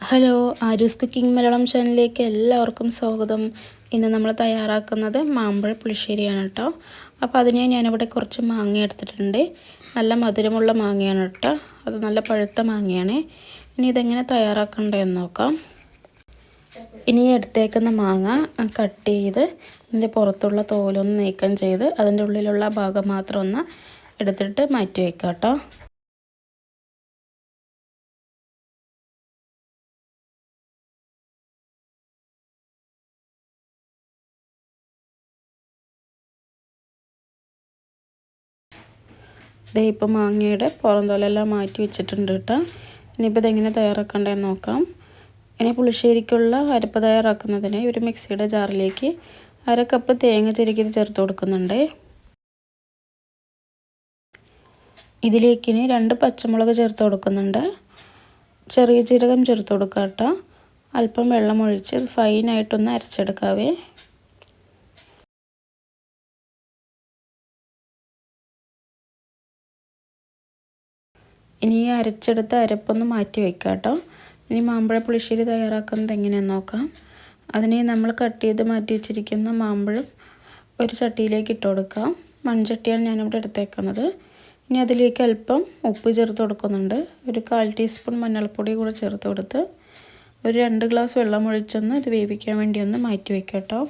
Hello Aaru's cooking Malayalam ചാനലിലേക്ക് എല്ലാവർക്കും സ്വാഗതം. ഇന്ന് നമ്മൾ തയ്യാറാക്കുന്നത് മാമ്പഴ പുളിശ്ശേരിയാണ് കേട്ടോ. അപ്പോൾ അതിന് ഞാനിവിടെ കുറച്ച് മാങ്ങ എടുത്തിട്ടുണ്ട്. നല്ല മധുരമുള്ള മാങ്ങയാണ് കേട്ടോ. അത് നല്ല പഴുത്ത മാങ്ങയാണ്. ഇനി ഇതെങ്ങനെ തയ്യാറാക്കണ്ടതെന്ന് നോക്കാം. ഇനി എടുത്തേക്കുന്ന മാങ്ങ കട്ട് ചെയ്ത് ഇതിന്റെ പുറത്തുള്ള തോലൊന്ന് നീക്കം ചെയ്ത് അതിന്റെ ഉള്ളിലുള്ള ഭാഗം മാത്രം ഒന്ന് എടുത്തിട്ട് മാറ്റി വയ്ക്കാം കേട്ടോ. ദേ ഇപ്പം മാങ്ങയുടെ പുറന്തോലെല്ലാം മാറ്റി വെച്ചിട്ടുണ്ട് കേട്ടോ. ഇനിയിപ്പോൾ ഇതെങ്ങനെ തയ്യാറാക്കണ്ടതെന്ന് നോക്കാം. ഇനി പുളിശ്ശേരിക്കുള്ള അരപ്പ് തയ്യാറാക്കുന്നതിന് ഒരു മിക്സിയുടെ ജാറിലേക്ക് അര കപ്പ് തേങ്ങ ചെരുക്കിയത് ചേർത്ത് കൊടുക്കുന്നുണ്ട്. ഇതിലേക്ക് ഇനി രണ്ട് പച്ചമുളക് ചേർത്ത് കൊടുക്കുന്നുണ്ട്. ചെറിയ ജീരകം ചേർത്ത് കൊടുക്കാം കേട്ടോ. അല്പം വെള്ളമൊഴിച്ച് ഫൈനായിട്ടൊന്ന് അരച്ചെടുക്കാവേ. ഇനി ഈ അരച്ചെടുത്ത അരപ്പൊന്ന് മാറ്റി വയ്ക്കാം കേട്ടോ ഇനി മാമ്പഴ പുളിശ്ശേരി തയ്യാറാക്കുന്നത് എങ്ങനെയാണെന്ന് നോക്കാം. അതിന് നമ്മൾ കട്ട് ചെയ്ത് മാറ്റി വെച്ചിരിക്കുന്ന മാമ്പഴം ഒരു ചട്ടിയിലേക്ക് ഇട്ട് കൊടുക്കാം. മൺചട്ടിയാണ് ഞാനിവിടെ എടുത്തേക്കുന്നത്. ഇനി അതിലേക്ക് അല്പം ഉപ്പ് ചേർത്ത് കൊടുക്കുന്നുണ്ട്. ഒരു കാൽ ടീസ്പൂൺ മഞ്ഞൾപ്പൊടി കൂടെ ചേർത്ത് കൊടുത്ത് ഒരു രണ്ട് ഗ്ലാസ് വെള്ളം ഒഴിച്ചൊന്ന് ഇത് വേവിക്കാൻ വേണ്ടി ഒന്ന് മാറ്റി വയ്ക്കാം കേട്ടോ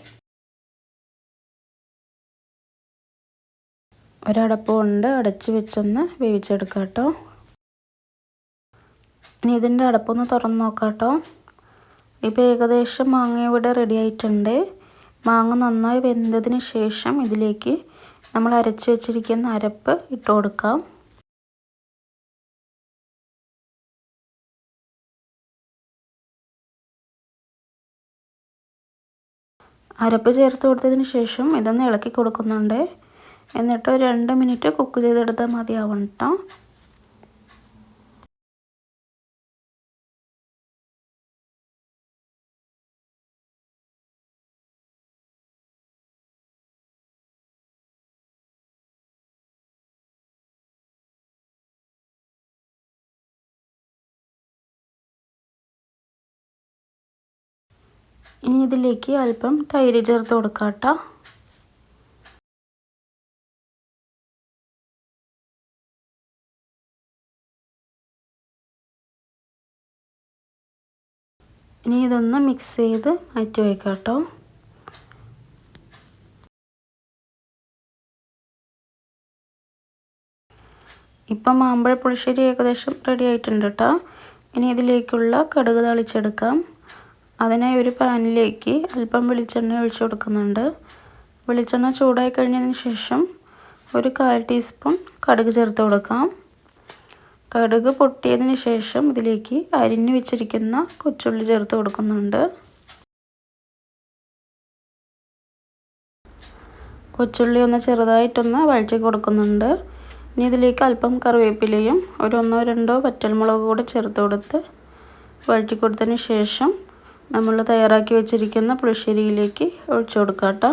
ഒരടപ്പ് കൊണ്ട് അടച്ച് വെച്ചൊന്ന് വേവിച്ചെടുക്കാം കേട്ടോ ഇനി ഇതിന്റെ അടപ്പൊന്ന് തുറന്ന് നോക്കാം കേട്ടോ ഇപ്പോൾ ഏകദേശം മാങ്ങ ഇവിടെ റെഡി ആയിട്ടുണ്ട്. മാങ്ങ നന്നായി വെന്തതിന് ശേഷം ഇതിലേക്ക് നമ്മൾ അരച്ച് വെച്ചിരിക്കുന്ന അരപ്പ് ഇട്ട് കൊടുക്കാം. അരപ്പ് ചേർത്ത് കൊടുത്തതിന് ശേഷം ഇതൊന്ന് ഇളക്കി കൊടുക്കുന്നുണ്ട്. എന്നിട്ട് രണ്ട് മിനിറ്റ് കുക്ക് ചെയ്തെടുത്താൽ മതിയാവണം കേട്ടോ ഇനി ഇതിലേക്ക് അല്പം തൈര് ചേർത്ത് കൊടുക്കാം കേട്ടോ. ഇനി ഇതൊന്ന് മിക്സ് ചെയ്ത് മാറ്റി വയ്ക്കാം കേട്ടോ. ഇപ്പം മാമ്പഴ പുളിശ്ശേരി ഏകദേശം റെഡി ആയിട്ടുണ്ട് കേട്ടോ. ഇനി ഇതിലേക്കുള്ള കടുക് തളിച്ചെടുക്കാം. അതിനായി ഒരു പാനിലേക്ക് അല്പം വെളിച്ചെണ്ണ ഒഴിച്ചു കൊടുക്കുന്നുണ്ട്. വെളിച്ചെണ്ണ ചൂടായി കഴിഞ്ഞതിന് ശേഷം ഒരു കാൽ ടീസ്പൂൺ കടുക് ചേർത്ത് കൊടുക്കാം. കടുക് പൊട്ടിയതിന് ശേഷം ഇതിലേക്ക് അരിഞ്ഞു വെച്ചിരിക്കുന്ന കൊച്ചുള്ളി ചേർത്ത് കൊടുക്കുന്നുണ്ട്. കൊച്ചുള്ളി ഒന്ന് ചെറുതായിട്ടൊന്ന് വഴറ്റി കൊടുക്കുന്നുണ്ട്. ഇനി ഇതിലേക്ക് അല്പം കറിവേപ്പിലയും ഒരു ഒന്നോ രണ്ടോ വറ്റൽമുളക് കൂടെ ചേർത്ത് കൊടുത്ത് വഴറ്റി കൊടുത്തതിന് ശേഷം നമ്മൾ തയ്യാറാക്കി വെച്ചിരിക്കുന്ന പുളിശ്ശേരിയിലേക്ക് ഒഴിച്ചു കൊടുക്കാം കേട്ടോ.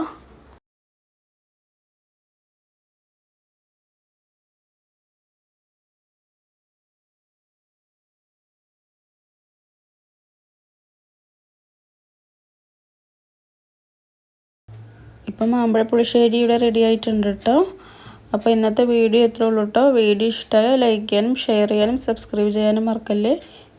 ഇപ്പം മാമ്പഴ പുളിശ്ശേരി ഇവിടെ റെഡി ആയിട്ടുണ്ട് കേട്ടോ. അപ്പോൾ ഇന്നത്തെ വീഡിയോ എത്ര ഉള്ളൂ കേട്ടോ. വീഡിയോ ഇഷ്ടമായ ലൈക്ക് ചെയ്യാനും ഷെയർ ചെയ്യാനും സബ്സ്ക്രൈബ് ചെയ്യാനും മറക്കല്ലേ?